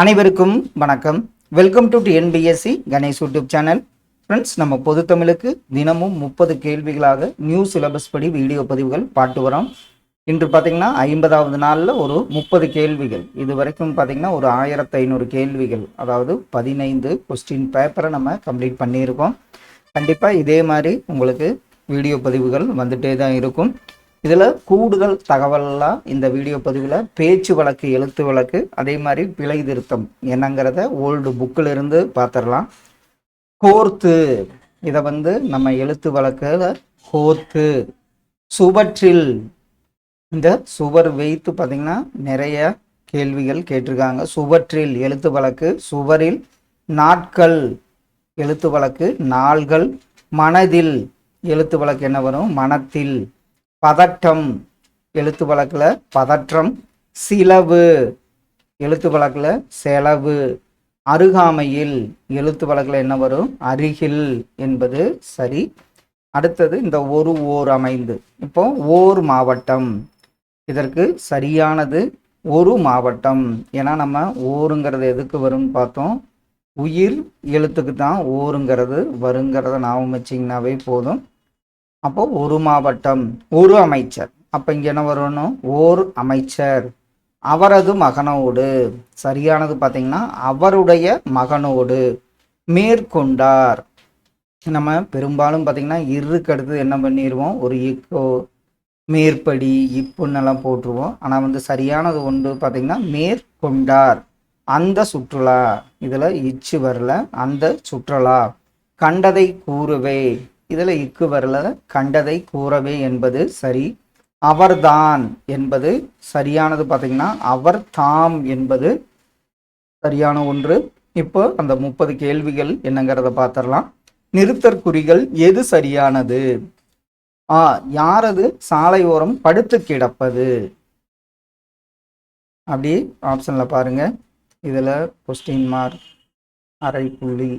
அனைவருக்கும் வணக்கம். Welcome to NPSC Ganesh YouTube channel friends நம்ம பொது தமிழுக்கு தினமும் முப்பது கேள்விகளாக நியூ சிலபஸ் படி வீடியோ பதிவுகள் பாட்டு வரோம். இன்று பார்த்தீங்கன்னா ஐம்பதாவது நாளில் ஒரு முப்பது கேள்விகள். இது வரைக்கும் பார்த்தீங்கன்னா ஒரு ஆயிரத்து ஐநூறு கேள்விகள். அதாவது பதினைந்து கொஸ்டின் பேப்பரை நம்ம கம்ப்ளீட் பண்ணியிருக்கோம். கண்டிப்பாக இதே மாதிரி உங்களுக்கு வீடியோ பதிவுகள் வந்துட்டே தான் இருக்கும். இதில் கூடுதல் தகவல்லாம் இந்த வீடியோ பதிவில் பேச்சு வழக்கு எழுத்து வழக்கு அதே மாதிரி பிழை திருத்தம் என்னங்கிறத ஓல்டு புக்கில் இருந்து பார்த்துடலாம் கோர்த்து இதை வந்து நம்ம எழுத்து வழக்கில் கோர்த்து. சுவற்றில் இந்த சுவர் வைத்து பார்த்திங்கன்னா நிறைய கேள்விகள் கேட்டிருக்காங்க. சுவற்றில் எழுத்து வழக்கு சுவரில் நாட்கள் எழுத்து வழக்கு நாள்கள் மனதில் எழுத்து வழக்கு என்ன வரும்? மனத்தில். பதட்டம் எழுத்து வழக்கில் பதற்றம் சிலவு எழுத்து வழக்கில் செலவு. அருகாமையில் எழுத்து வழக்கில் என்ன வரும்? அருகில் என்பது சரி. அடுத்தது இந்த ஒரு ஓர் அமைந்து. இப்போ ஓர் மாவட்டம். இதற்கு சரியானது ஒரு மாவட்டம். ஏன்னா நம்ம ஓருங்கிறது எதுக்கு வரும்னு பார்த்தோம்? உயிர் எழுத்துக்கு தான் ஓருங்கிறது வருங்கிறத ஞாபகம் வச்சிங்கனாவே போதும். அப்போ ஒரு மாவட்டம் ஒரு அமைச்சர். அப்போ இங்கே என்ன வரணும்? ஓர் அமைச்சர். அவரது மகனோடு. சரியானது பார்த்தீங்கன்னா அவருடைய மகனோடு மேற்கொண்டார். நம்ம பெரும்பாலும் பார்த்தீங்கன்னா இருக்கடுத்து என்ன பண்ணிடுவோம் ஒரு இக்கோ மேற்படி இப்புன்னெல்லாம் போட்டுருவோம். ஆனால் வந்து சரியானது ஒன்று பார்த்தீங்கன்னா மேற்கொண்டார். அந்த சுற்றுலா இதில் இச்சு வரல அந்த சுற்றுலா. கண்டதை கூறுவே. இதில் இக்கு வரல. கண்டதை கூறவே என்பது சரி. அவர்தான் என்பது சரியானது பார்த்தீங்கன்னா அவர் தாம் என்பது சரியான ஒன்று. இப்போ அந்த முப்பது கேள்விகள் என்னங்கிறத பார்த்துடலாம். நிறுத்தற்குறிகள் எது சரியானது? ஆ யாரது? சாலையோரம் படுத்து கிடப்பது. அப்படி ஆப்ஷனில் பாருங்க. இதில் கொஸ்டின் மார்க் அரை புள்ளி.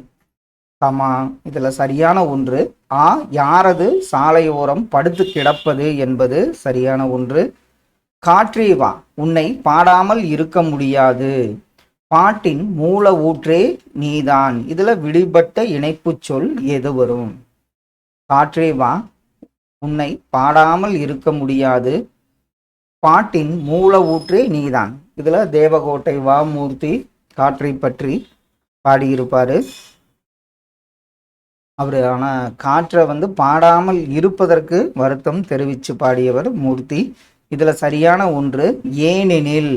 கமா இதில் சரியான ஒன்று. ஆ யாரது சாலையோரம் படுத்து கிடப்பது என்பது சரியான ஒன்று. காற்றே வா உன்னை பாடாமல் இருக்க முடியாது. பாட்டின் மூல ஊற்றே நீதான். இதில் விடுபட்ட இணைப்புச் சொல் எது வரும்? காற்றே வா உன்னை பாடாமல் இருக்க முடியாது. பாட்டின் மூல ஊற்றே நீதான். இதில் தேவகோட்டை வா மூர்த்தி காற்றை பற்றி பாடியிருப்பார். அவர் ஆனால் காற்றை வந்து பாடாமல் இருப்பதற்கு வருத்தம் தெரிவித்து பாடியவர் மூர்த்தி. இதில் சரியான ஒன்று ஏனெனில்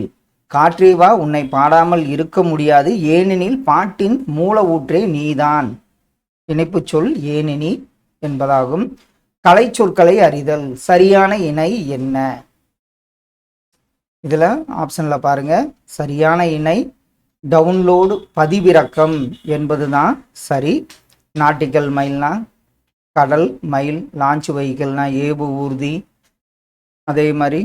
காற்றேவா உன்னை பாடாமல் இருக்க முடியாது. ஏனெனில் பாட்டின் மூல ஊற்றே நீதான். இணைப்புச் சொல் ஏனெனி என்பதாகும். கலை சொற்களை அறிதல் சரியான இணை என்ன? இதில் ஆப்ஷனில் பாருங்கள் சரியான இணை டவுன்லோடு பதிவிறக்கம் என்பது தான் சரி. நாட்டிக்கல் மைல்னா கடல் மயில் லான்ச் வெஹிக்கிள்னால் ஏவு ஊர்தி. அதே மாதிரி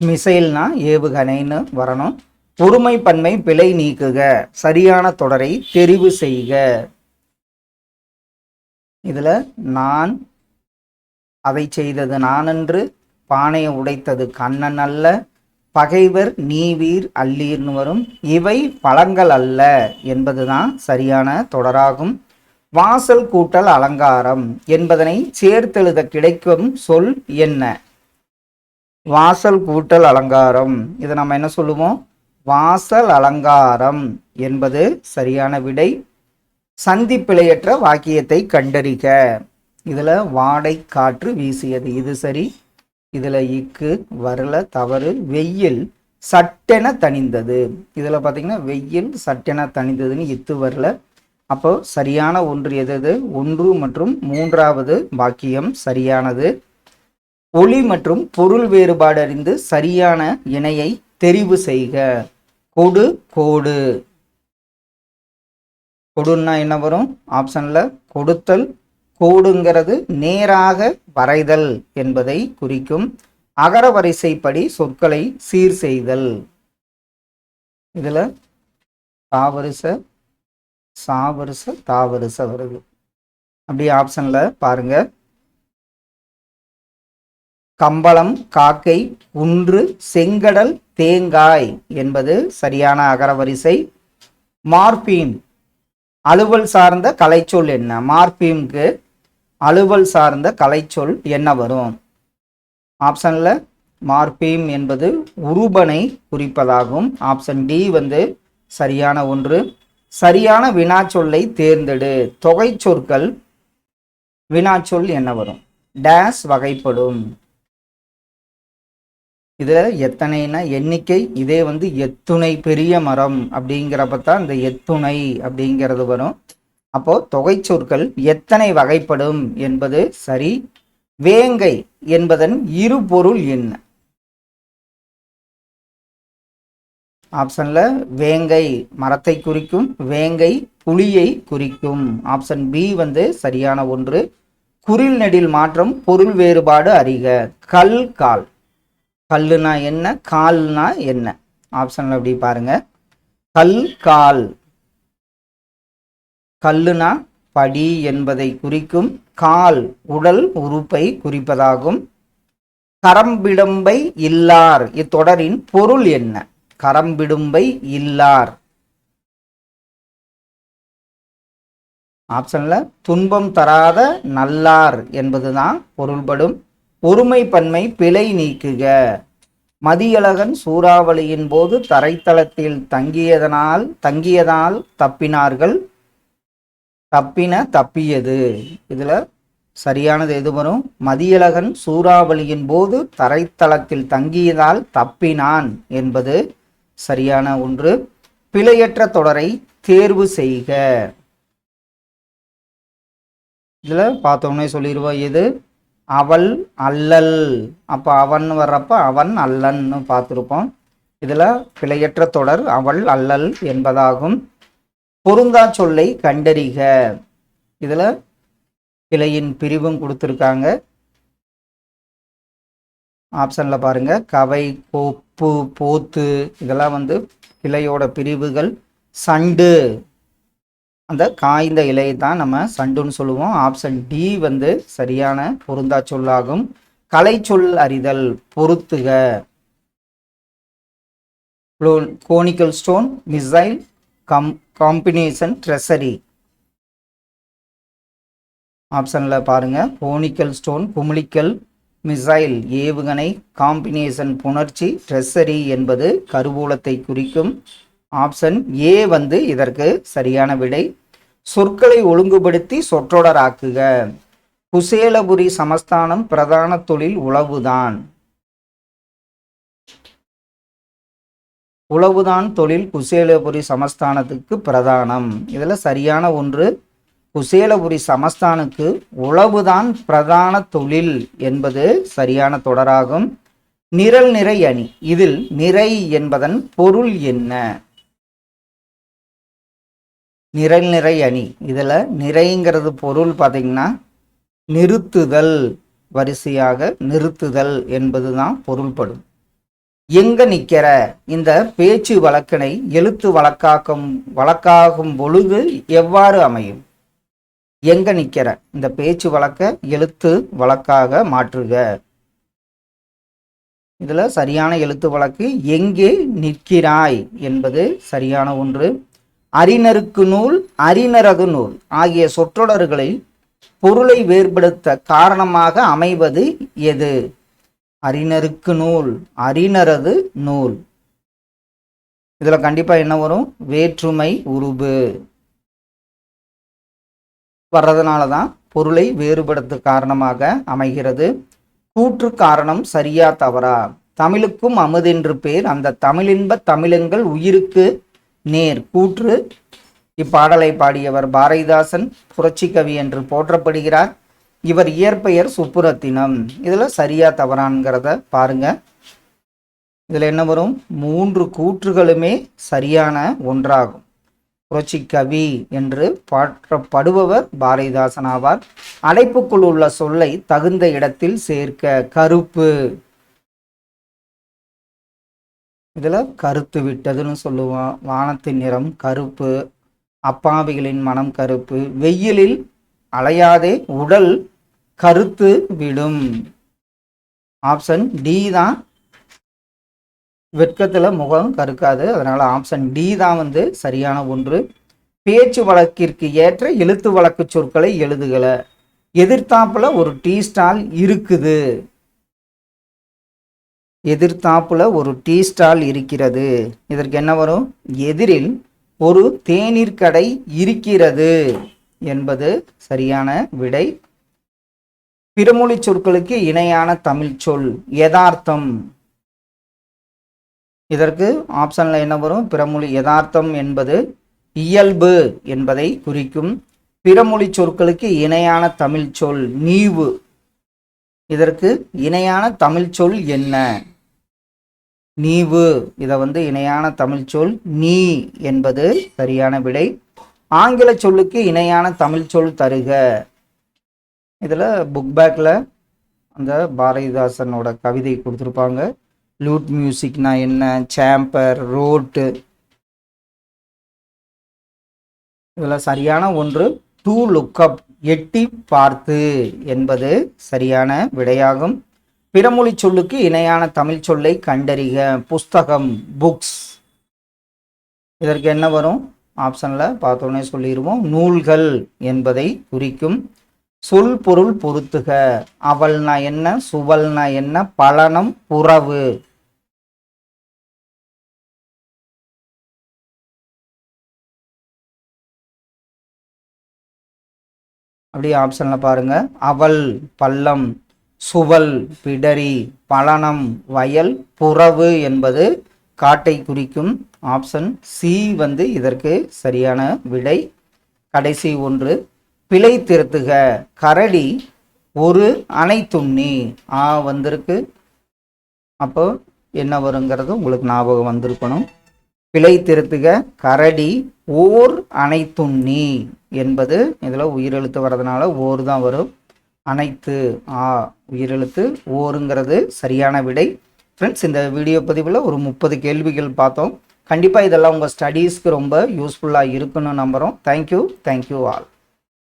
மிசைல்னா ஏவுகணைன்னு வரணும். ஒருமை பன்மை பிழை நீக்குக. சரியான தொடரை தெரிவு செய்க. இதில் நான் அதை செய்தது நானென்று பானையை உடைத்தது கண்ணன் அல்ல. பகைவர் நீவீர் அல்லீர்னு வரும் இவை பழங்கள் அல்ல என்பதுதான் சரியான தொடராகும். வாசல் கூட்டல் அலங்காரம் என்பதனை சேர்த்தெழுத கிடைக்கும் சொல் என்ன? வாசல் கூட்டல் அலங்காரம். இதை நம்ம என்ன சொல்லுவோம்? வாசல் அலங்காரம் என்பது சரியான விடை. சந்திப்பிழையற்ற வாக்கியத்தை கண்டறிக. இதில் வாடை காற்று வீசியது. இது சரி. இதில் இக்கு வரல தவறு வெயில் சட்டென தணிந்தது. இதில் பார்த்தீங்கன்னா வெயில் சட்டென தணிந்ததுன்னு இத்து வரல. அப்போ சரியான ஒன்று எது எது ஒன்று மற்றும் மூன்றாவது வாக்கியம் சரியானது. ஒளி மற்றும் பொருள் வேறுபாடு அறிந்து சரியான இணையை தெரிவு செய்க. கொடு கோடு. கொடுன்னா என்ன வரும்? ஆப்ஷன்ல கொடுத்தல் கோடுங்கிறது நேராக வரைதல் என்பதை குறிக்கும் அகர வரிசைப்படி சொற்களை சீர் செய்தல். இதில் தாவரிச சாவரிச தாவரிச வருது. அப்படி ஆப்ஷனில் பாருங்க. கம்பளம் காக்கை குன்று செங்கடல் தேங்காய் என்பது சரியான அகரவரிசை மார்பீம் அலுவல் சார்ந்த கலைச்சொல் என்ன? மார்பீம்க்கு அலுவல் சார்ந்த கலைச்சொல் என்ன வரும்? ஆப்ஷன்ல மார்பீம் என்பது உருபனை குறிப்பதாகும். ஆப்ஷன் டி வந்து சரியான ஒன்று. சரியான வினாச்சொல்லை தேர்ந்தெடு. தொகை சொற்கள் வினாச்சொல் என்ன வரும்? டேஸ் வகைப்படும். இதில் எத்தனைனா எண்ணிக்கை. இதே வந்து எத்துணை பெரிய மரம் அப்படிங்கிறப்ப தான் இந்த எத்துணை அப்படிங்கிறது வரும். அப்போ தொகை சொற்கள் எத்தனை வகைப்படும் என்பது சரி வேங்கை என்பதன் இரு பொருள் என்ன? ஆப்ஷன்ல வேங்கை மரத்தை குறிக்கும் வேங்கை புலியை குறிக்கும். ஆப்ஷன் பி வந்து சரியான ஒன்று. குரில் நெடில் மாற்றம் பொருள் வேறுபாடு அறிக. கல் கால். கல்லுனா என்ன கால்னா என்ன? ஆப்ஷன்ல அப்படி பாருங்க. கல் கால். கல்லுனா படி என்பதை குறிக்கும் கால் உடல் உறுப்பை குறிப்பதாகும். கரம்பிடும்பை இல்லார் இத்தொடரின் பொருள் என்ன? கரம்பிடும்பை இல்லார். ஆப்ஷன்ல துன்பம் தராத நல்லார் என்பதுதான் பொருள்படும். ஒருமை பன்மை பிழை நீக்குக. மதியழகன் சூறாவளியின் போது தரைத்தளத்தில் தங்கியதனால் தங்கியதால் தப்பினார்கள். தப்பின தப்பியது. இதில் சரியானது எது வரும்? மதியழகன் சூறாவளியின் போது தரைத்தளத்தில் தங்கியதால் தப்பினான் என்பது சரியான ஒன்று. பிழையற்ற தொடரை தேர்வு செய்க. இதில் பார்த்தோன்னே சொல்லிடுவோம் இது அவள் அல்லல். அப்போ அவன் வர்றப்ப அவன் அல்லன்னு பார்த்துருப்போம். இதில் பிழையற்ற தொடர் அவள் அல்லல் என்பதாகும். பொருந்தா சொல்லை கண்டறிக. இதில் கிளையின் பிரிவும் கொடுத்துருக்காங்க. ஆப்ஷனில் பாருங்க. கவை கோப்பு போத்து இதெல்லாம் வந்து கிளையோட பிரிவுகள். சண்டு. அந்த காய்ந்த இலையை தான் நம்ம சண்டுன்னு சொல்லுவோம். ஆப்ஷன் டி வந்து சரியான பொருந்தா சொல்லாகும் கலை சொல் அறிதல் பொருத்துக. கோனிக்கல் ஸ்டோன் மிசைல் கம் காம்பினேஷன் ட்ரெஸரி ஆப்ஷனில் பாருங்கள் போனிக்கல் ஸ்டோன் குமிழிக்கல் மிசைல் ஏவுகணை காம்பினேஷன் புணர்ச்சி ட்ரெஸரி என்பது கருவூலத்தை குறிக்கும். ஆப்ஷன் ஏ வந்து இதற்கு சரியான விடை. சொற்களை ஒழுங்குபடுத்தி சொற்றொடராக்குக. குசேலபுரி சமஸ்தானம் பிரதான தொழில் உளவுதான். உழவுதான் தொழில் குசேலபுரி சமஸ்தானத்துக்கு பிரதானம். இதில் சரியான ஒன்று குசேலபுரி சமஸ்தானுக்கு உழவுதான் பிரதான தொழில் என்பது சரியான தொடராகும். நிரல் நிறை அணி இதில் நிறை என்பதன் பொருள் என்ன? நிரல் நிறை அணி இதில் நிறைங்கிறது பொருள் பார்த்தீங்கன்னா நிறுத்துதல் வரிசையாக நிறுத்துதல் என்பதுதான் பொருள்படும். எங்க நிற்கிற இந்த பேச்சு வழக்கினை எழுத்து வழக்காக்கும் வழக்காகும் பொழுது எவ்வாறு அமையும்? எங்க நிற்கிற இந்த பேச்சு வழக்க எழுத்து வழக்காக மாற்றுக. இதில் சரியான எழுத்து வழக்கு எங்கே நிற்கிறாய் என்பது சரியான ஒன்று. அறிஞருக்கு நூல் அறிஞரது நூல் ஆகிய சொற்றொடர்களில் பொருளை வேறுபடுத்த காரணமாக அமைவது எது? அறிஞருக்கு நூல் அறிஞரது நூல். இதில் கண்டிப்பாக என்ன வரும்? வேற்றுமை உருபு. வர்றதுனால தான் பொருளை வேறுபடுத்த காரணமாக அமைகிறது. கூற்று காரணம் சரியா தவறா? தமிழுக்கும் அமுதென்று பேர். அந்த தமிழின்ப தமிழங்கள் உயிருக்கு நேர். கூற்று இப்பாடலை பாடியவர் பாரதிதாசன் புரட்சி கவி என்று போற்றப்படுகிறார். இவர் இயற்பெயர் சுப்புரத்தினம். இதில் சரியா தவறான்ங்கிறத பாருங்க. இதில் என்ன வரும்? மூன்று கூற்றுகளுமே சரியான ஒன்றாகும். புரட்சி கவி என்று பாற்றப்படுபவர் பாரதிதாசன் ஆவார். அடைப்புக்குள் உள்ள சொல்லை தகுந்த இடத்தில் சேர்க்க கருப்பு. இதில் கருத்து விட்டதுன்னு சொல்லுவோம் வானத்தின் நிறம் கருப்பு. அப்பாவிகளின் மனம் கருப்பு. வெயிலில் அலையாதே உடல் கருத்து விடும். ஆப்ஷன் டி தான் வெட்கத்தில் முகம் கருக்காது. அதனால் ஆப்ஷன் டி தான் வந்து சரியான ஒன்று. பேச்சு வழக்கிற்கு ஏற்ற எழுத்து வழக்கு சொற்களை எழுதுகல. எதிர்த்தாப்புல ஒரு டீ ஸ்டால் இருக்குது. எதிர்த்தாப்புல ஒரு டீ ஸ்டால் இருக்கிறது. இதற்கு என்ன வரும்? எதிரில் ஒரு தேநீர் கடை இருக்கிறது என்பது சரியான விடை. பிறமொழி சொற்களுக்கு இணையான தமிழ் சொல் யதார்த்தம். இதற்கு ஆப்ஷன்ல என்ன வரும்? பிறமொழி யதார்த்தம் என்பது இயல்பு என்பதை குறிக்கும். பிறமொழி சொற்களுக்கு இணையான தமிழ் சொல் நீவு. இதற்கு இணையான தமிழ் சொல் என்ன? நீவு. இதை வந்து இணையான தமிழ் சொல் நீ என்பது சரியான விடை. ஆங்கில சொல்லுக்கு இணையான தமிழ் சொல் தருக. இதில் புக் பேக்கில் அந்த பாரதிதாசனோட கவிதை கொடுத்துருப்பாங்க. லூட் மியூசிக்னா என்ன சாம்பர் ரோட்டு இதில் சரியான ஒன்று டூ லுக்கப் எட்டி பார்த்து என்பது சரியான விடையாகும். பிறமொழி சொல்லுக்கு இணையான தமிழ் சொல்லை கண்டறிக புஸ்தகம் புக்ஸ் இதற்கு என்ன வரும்? ஆப்ஷனில் பார்த்தோன்னே சொல்லிடுவோம். நூல்கள் என்பதை குறிக்கும். சொல் பொருள் பொருத்துக. அவள்னா என்ன சுவல்னா என்ன பலனம் புறவு அப்படியே ஆப்ஷன்ல பாருங்க. அவள் பள்ளம் சுவல் பிடரி பலனம் வயல் புறவு என்பது காட்டை குறிக்கும் ஆப்ஷன் சி வந்து இதற்கு சரியான விடை. கடைசி ஒன்று. பிழை திருத்துக. கரடி ஒரு அணை ஆ வந்திருக்கு. அப்போ என்ன வருங்கிறது உங்களுக்கு ஞாபகம் வந்திருக்கணும். பிழை திருத்துக. கரடி ஓர் அனைத்துண்ணி என்பது இதில் உயிரெழுத்து வர்றதுனால ஓர் தான் வரும். அனைத்து ஆ உயிரெழுத்து ஓருங்கிறது சரியான விடை. ஃப்ரெண்ட்ஸ் இந்த வீடியோ பதிவில் ஒரு முப்பது கேள்விகள் பார்த்தோம். கண்டிப்பாக இதெல்லாம் உங்கள் ஸ்டடீஸ்க்கு ரொம்ப யூஸ்ஃபுல்லாக இருக்குன்னு நம்புகிறோம் தேங்க்யூ தேங்க்யூ ஆல்